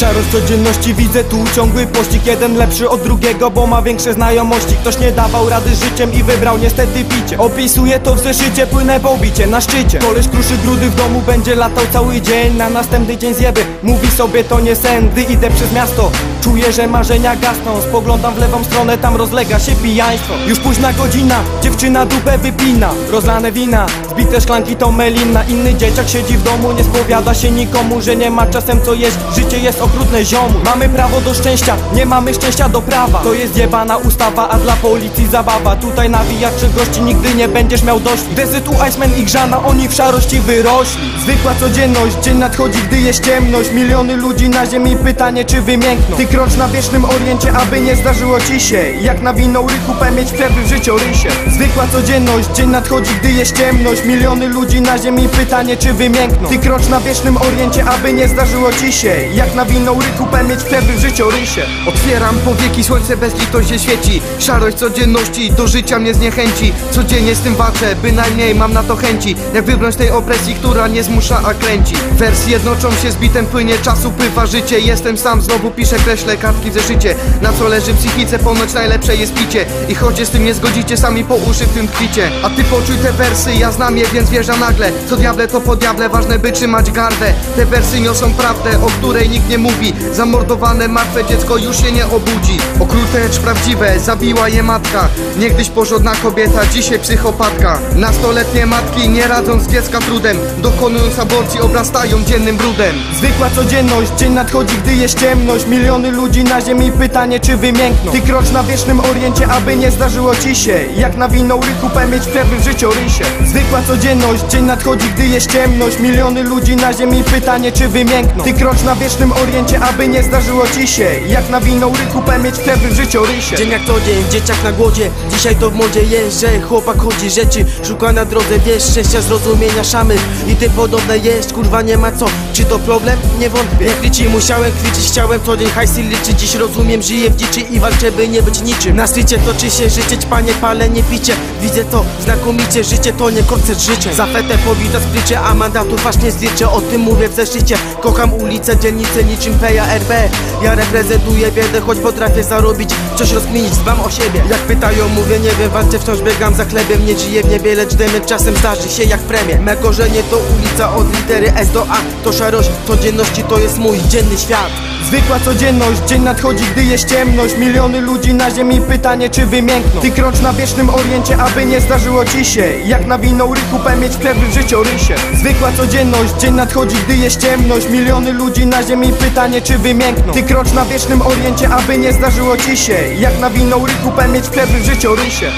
Szarość codzienności widzę tu ciągły pościg. Jeden lepszy od drugiego, bo ma większe znajomości. Ktoś nie dawał rady życiem i wybrał niestety picie Opisuję to w zeszycie, płynę po obicie na szczycie. Koleś kruszy grudy w domu, będzie latał cały dzień Na następny dzień zjeby, mówi sobie to nie sen Gdy idę przez miasto, czuję, że marzenia gasną. Spoglądam w lewą stronę, tam rozlega się pijaństwo. Już późna godzina, dziewczyna dupę wypina. Rozlane wina, zbite szklanki to melina. Inny dzieciak siedzi w domu, nie spowiada się nikomu Że nie ma czasem co jeść, życie jest okrutne ziomu. Mamy prawo do szczęścia, nie mamy szczęścia do prawa. To jest jebana ustawa, a dla policji zabawa. Tutaj nawijaczy gości nigdy nie będziesz miał dość Dezytu, Iceman i Grzana, oni w szarości wyrośli. Zwykła codzienność, dzień nadchodzi, gdy jest ciemność. Miliony ludzi na ziemi, pytanie czy wymiękną? Ty krocz na wiecznym oriencie, aby nie zdarzyło ci się. Jak nawinął rychu, mieć przerwy w życiorysie Zwykła codzienność, dzień nadchodzi, gdy jest ciemność. Miliony ludzi na ziemi, pytanie czy wymiękną? Ty krocz na wiecznym oriencie, aby nie zdarzyło ci się. Jak nawinął rychu, mieć przerwy w życiorysie Otwieram powieki, słońce bez litości świeci. Szarość codzienności do życia mnie zniechęci. Codziennie z tym walczę, bynajmniej mam na to chęci. Jak wybrnąć tej opresji, która nie zmusza, a kręci. Wersje jednoczą się z bitem, płynie czasu, pływa życie. Jestem sam, znowu piszę, kreślę kartki w zeszycie. Na co leży psychice, ponoć najlepsze jest picie. I choć z tym nie zgodzicie, sami po uszy w tym tkwicie. A ty poczuj te wersy, ja znam je, więc wierzę nagle. Co diable to po diable, ważne by trzymać gardę. Te wersy niosą prawdę, o której nikt nie mówi Zamordowane martwe dziecko już się nie obudzi. Okrute, lecz prawdziwe, zabiła je matka. Niegdyś porządna kobieta, dzisiaj psychopatka. Nastoletnie matki, nie radząc z dziecka trudem. Dokonując aborcji, obrastają dziennym brudem. Zwykła codzienność, dzień nadchodzi, gdy jest ciemność. Miliony ludzi na ziemi, pytanie czy wymiękną? Ty krocz na wiecznym oriencie, aby nie zdarzyło ci się. Jak nawinął rychu, mieć przerwy w życiorysie. Zwykła codzienność, dzień nadchodzi, gdy jest ciemność. Miliony ludzi na ziemi, pytanie czy wymiękną? Ty krocz na wiecznym oriencie, aby nie zdarzyło ci się. Jak nawinął rychu, mieć przerwy w życiorysie. Dzień jak to dzień, dzieciak na głodzie. Dzisiaj to w modzie jest, że chłopak chodzi rzeczy Szuka na drodze, wiesz, szczęścia, zrozumienia szamy. I tym podobne jest, kurwa nie ma co. Czy to problem? Nie wątpię. Jak liczy musiałem kwiczyć, chciałem co dzień hajsy liczyć Dziś rozumiem, żyję w dziczy i walczę, by nie być niczym. Na świecie toczy się życie, panie palenie, picie. Widzę to znakomicie, życie to nie koncert życia. Za fetę powita splicze, a mandatów aż nie zliczę. O tym mówię w zeszycie. Kocham ulicę, dzielnicę niczym PRB Ja reprezentuję biedę, choć potrafię zarobić Coś rozkminić, dbam o siebie. Jak pytają, mówię nie wiem, walczę wciąż biegam za chlebem Nie żyję w niebie, lecz dement czasem zdarzy się jak premie. Me korzenie to ulica od litery S do A To szarość codzienności, to jest mój dzienny świat Zwykła codzienność, dzień nadchodzi, gdy jest ciemność. Miliony ludzi na ziemi, pytanie czy wymiękną? Ty krocz na wiecznym oriencie, aby nie zdarzyło ci się. Jak nawinął rychu, mieć przerwy w życiorysie. Zwykła codzienność, dzień nadchodzi, gdy jest ciemność. Miliony ludzi na ziemi, pytanie czy wymiękną? Ty krocz na wiecznym oriencie, aby nie zdarzyło ci się. Jak nawinął rychu, mieć przerwy w życiorysie